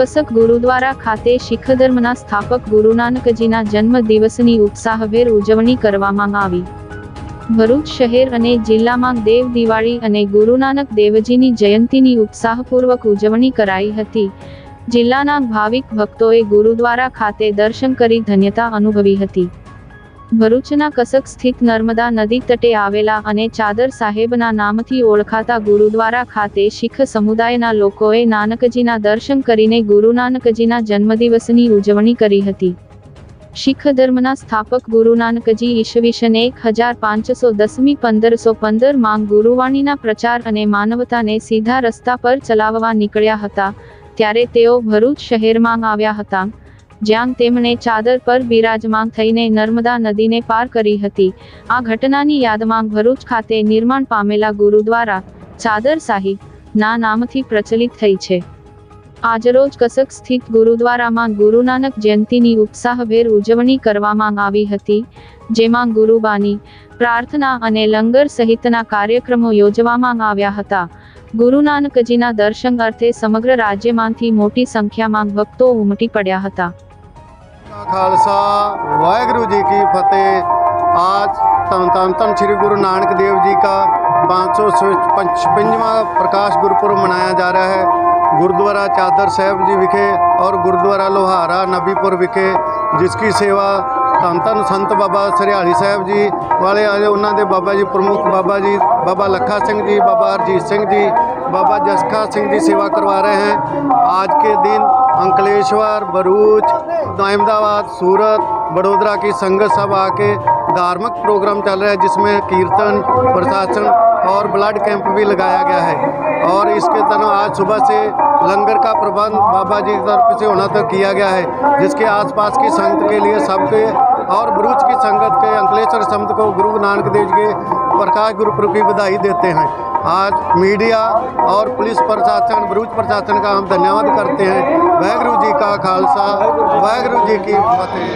કસક ગુરુદ્વારા ખાતે શીખ ધર્મના સ્થાપક ગુરુ નાનકજીના જન્મ દિવસની ઉત્સાહભેર ઉજવણી કરવામાં આવી. ભરૂચ શહેર અને જિલ્લામાં દેવ દિવાળી અને ગુરુ નાનક દેવજીની જયંતીની ઉત્સાહપૂર્વક ઉજવણી કરાઈ હતી. જિલ્લાના ભાવિક ભક્તોએ ગુરુદ્વારા ખાતે દર્શન કરી ધન્યતા અનુભવી હતી. ભરૂચના કસક સ્થિત નર્મદા નદી તટે આવેલા અને ચાદર સાહેબના નામથી ઓળખાતા ગુરુદ્વારા ખાતે શીખ સમુદાયના લોકોએ નાનકજીના દર્શન કરીને ગુરુ નાનકજીના જન્મદિવસની ઉજવણી કરી હતી. શીખ ધર્મના સ્થાપક ગુરુ નાનકજી ઈસવીસન એક હજાર પાંચસો દસમી પંદરસો પંદરમાં ગુરુવાણીના પ્રચાર અને માનવતાને સીધા રસ્તા પર ચલાવવા નીકળ્યા હતા, ત્યારે તેઓ ભરૂચ શહેરમાં આવ્યા હતા. જ્યાં તેમણે ચાદર પર બિરાજમાન થઈને નર્મદા નદીને પાર કરી હતી. આ ઘટનાની યાદમાં ભરૂચ ખાતે નિર્માણ પામેલા ગુરુદ્વારા, ચાદર સાહિબ, ના નામથી પ્રચલિત થઈ છે. આજરોજ કસક સ્થિત ગુરુદ્વારામાં ગુરુ નાનક જયંતીની ઉત્સાહભેર ઉજવણી કરવામાં આવી હતી, જેમાં ગુરુબાની પ્રાર્થના અને લંગર સહિતના કાર્યક્રમો યોજવામાં આવ્યા હતા. ગુરુ નાનકજીના દર્શન અર્થે સમગ્ર રાજ્યમાંથી મોટી સંખ્યામાં ભક્તો ઉમટી પડ્યા હતા. ਖਾਲਸਾ, ਵਾਹਿਗੁਰੂ ਜੀ ਕੀ ਫਤਿਹ। ਆਜ ਤਨ ਤਨ ਤਨ ਸ੍ਰੀ ਗੁਰੂ ਨਾਨਕ ਦੇव जी का 555वां प्रकाश गुरुपुरब मनाया जा रहा है गुरुद्वारा चादर साहब जी विखे और गुरुद्वारा लोहारा नबीपुर विखे जिसकी सेवा ਧੰਨ ਧੰਨ ਸੰਤ ਬਾਬਾ ਸਰਿਆਲੀ ਸਾਹਿਬ ਜੀ ਵਾਲੇ ਆਏ ਉਹਨਾਂ ਦੇ ਬਾਬਾ ਜੀ ਪ੍ਰਮੁੱਖ ਬਾਬਾ ਜੀ, ਬਾਬਾ ਲੱਖਾ ਸਿੰਘ ਜੀ, ਬਾਬਾ ਹਰਜੀਤ ਸਿੰਘ ਜੀ, ਬਾਬਾ ਜਸਖਾ ਸਿੰਘ ਜੀ ਸੇਵਾ ਕਰਵਾ ਰਹੇ ਹਨ आज के दिन अंकलेश्वर, भरूच, अहमदाबाद, सूरत बड़ोदरा की संगत सब आके धार्मिक प्रोग्राम चल रहा है, जिसमें कीर्तन, प्रशासन और ब्लड कैंप भी लगाया गया है। और इसके तरह आज सुबह से लंगर का प्रबंध बाबा जी की तरफ़ से होना तक किया गया है, जिसके आसपास की संगत के लिए सबके और भरूच की संगत के अंकलेश्वर संत को गुरु नानक देव जी के प्रकाश गुरुपुर की बधाई देते हैं। आज मीडिया और पुलिस प्रशासन, भरूच प्रशासन का हम धन्यवाद करते हैं। वाहगुरु जी का खालसा, वाहगुरु जी की फतेह।